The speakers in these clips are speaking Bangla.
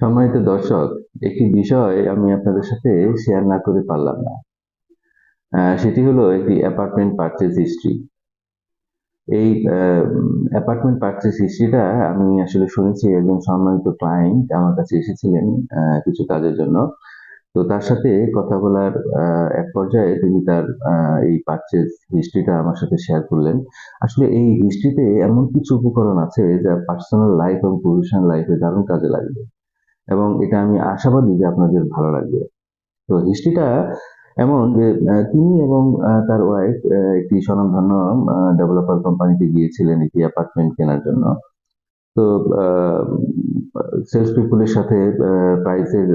সম্মানিত দর্শক, একটি বিষয় আমি আপনাদের সাথে শেয়ার না করে পারলাম না। সেটি হলো একটি অ্যাপার্টমেন্ট পারচেজ হিস্ট্রি এই অ্যাপার্টমেন্ট পারচেজ হিস্ট্রিটা আমি আসলে শুনেছি একজন সম্মানিত ক্লায়েন্ট আমার কাছে এসেছিলেন কিছু কাজের জন্য। তো তার সাথে কথা বলার এক পর্যায়ে তিনি তার এই পারচেজ হিস্ট্রিটা আমার সাথে শেয়ার করলেন। আসলে এই হিস্ট্রিতে এমন কিছু উপকরণ আছে যা পার্সোনাল লাইফ এবং প্রফেশনাল লাইফে দারুণ কাজে লাগবে। এবং এটা আমি আশাবাদী যে আপনাদের ভালো লাগবে। তো হিস্ট্রিটা এমন যে তিনি এবং তার ওয়াইফ একটি স্বনামধন্য ডেভেলপার কোম্পানিতে গিয়েছিলেন একটি অ্যাপার্টমেন্ট কেনার জন্য। তো সেলস পিপুলের সাথে প্রাইসের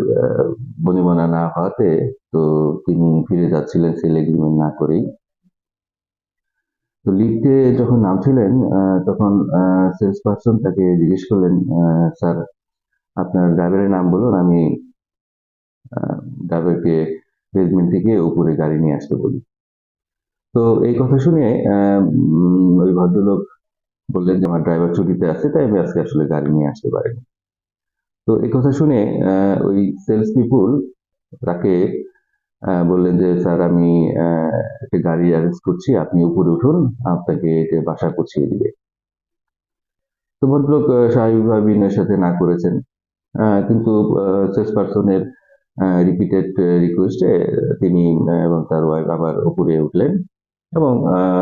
বনিবনা না হওয়াতে, তো তিনি ফিরে যাচ্ছিলেন সেল এগ্রিমেন্ট না করেই। তো লিফটে যখন নামছিলেন তখন সেলস পার্সন তাকে জিজ্ঞেস করলেন স্যার আপনার ড্রাইভারের নাম বলুন, আমি ড্রাইভারকে বেসমেন্ট থেকে উপরে গাড়ি নিয়ে আসতে বলি। তো এই কথা শুনে ওই ভদ্রলোক বললেন যে, আমার ড্রাইভার ছুটিতে আছে, তাই আমি আজকে আসলে গাড়ি নিয়ে আসতে পারিনি। তো এই কথা শুনে ওই সেলস পিপুল তাকে বললেন যে, স্যার, আমি একটা গাড়ি অ্যারেঞ্জ করছি, আপনি উপরে উঠুন, আপনাকে এটা বাসা পৌঁছিয়ে দিবে। তো ভদ্রলোক স্বাভাবিকভাবে বিনয়ের সাথে না করেছেন। কিন্তু সেলস পার্সনের রিপিটেড রিকোয়েস্টে তিনি এবং তার ওয়াইফ আবার উপরে উঠলেন এবং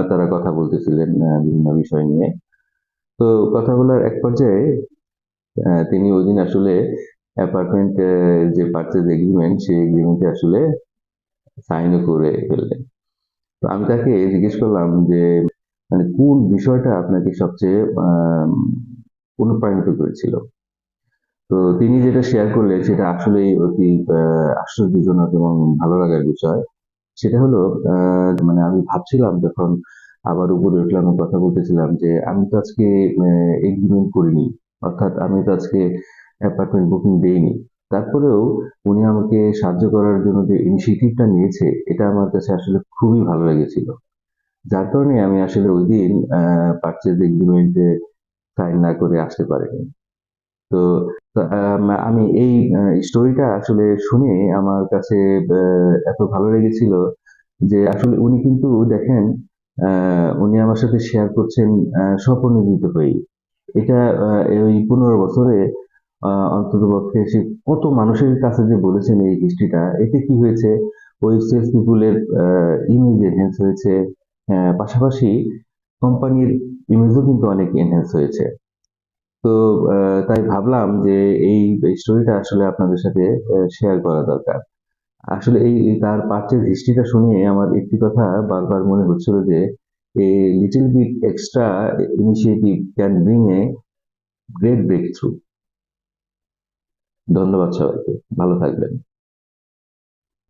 তারা কথা বলতেছিলেন বিভিন্ন বিষয় নিয়ে। তো কথা বলার এক পর্যায়ে তিনি ওই দিন আসলে অ্যাপার্টমেন্ট যে পার্চেজ এগ্রিমেন্ট সেই এগ্রিমেন্টে আসলে সাইনও করে ফেললেন। তো আমি তাকে জিজ্ঞেস করলাম যে মানে কোন বিষয়টা আপনাকে সবচেয়ে অনুপ্রাণিত করেছিল? তো তিনি যেটা শেয়ার করলেন, সেটা আসলেই অতি আশ্চর্যজনক এবং ভালো লাগার বিষয়। সেটা হলো মানে আমি ভাবছিলাম যখন আবার উপরে উঠলাম কথা বলতেছিলাম যে, আমি তো আজকে এগ্রিমেন্ট করিনি, অর্থাৎ আমি তো আজকে অ্যাপার্টমেন্ট বুকিং দেইনি। তারপরেও উনি আমাকে সাহায্য করার জন্য যে ইনিশিয়েটিভটা নিয়েছে, এটা আমার কাছে আসলে খুবই ভালো লেগেছিল। যার কারণে আমি আসলে ওই দিন পারচেজ এগ্রিমেন্টে সাইন না করে আসতে পারিনি। তো আম, এই স্টোরিটা আসলে শুনে আমার কাছে এত ভালো লেগেছিল যে আসলে উনি কিন্তু দেখেন উনি আমার সাথে শেয়ার করছেন স্বপ্রণোদিত হয়ে। এটা এই পনেরো বছরে অন্তত পক্ষে সে কত মানুষের কাছে যে বলেছেন এই হিস্ট্রিটা এতে কি হয়েছে? ওই সেলস পিপুলের ইমেজ এনহ্যান্স হয়েছে আহ, পাশাপাশি কোম্পানির ইমেজও কিন্তু অনেক এনহ্যান্স হয়েছে। তো তাই ভাবলাম যে এই স্টোরিটা আসলে আপনাদের সাথে শেয়ার করা দরকার। আসলে এই তার পার্থের হিস্ট্রিটা শুনিয়ে আমার একটি কথা বারবার মনে হচ্ছিল যে এই little bit extra initiative can bring a great breakthrough ধন্যবাদ সবাইকে। ভালো থাকবেন।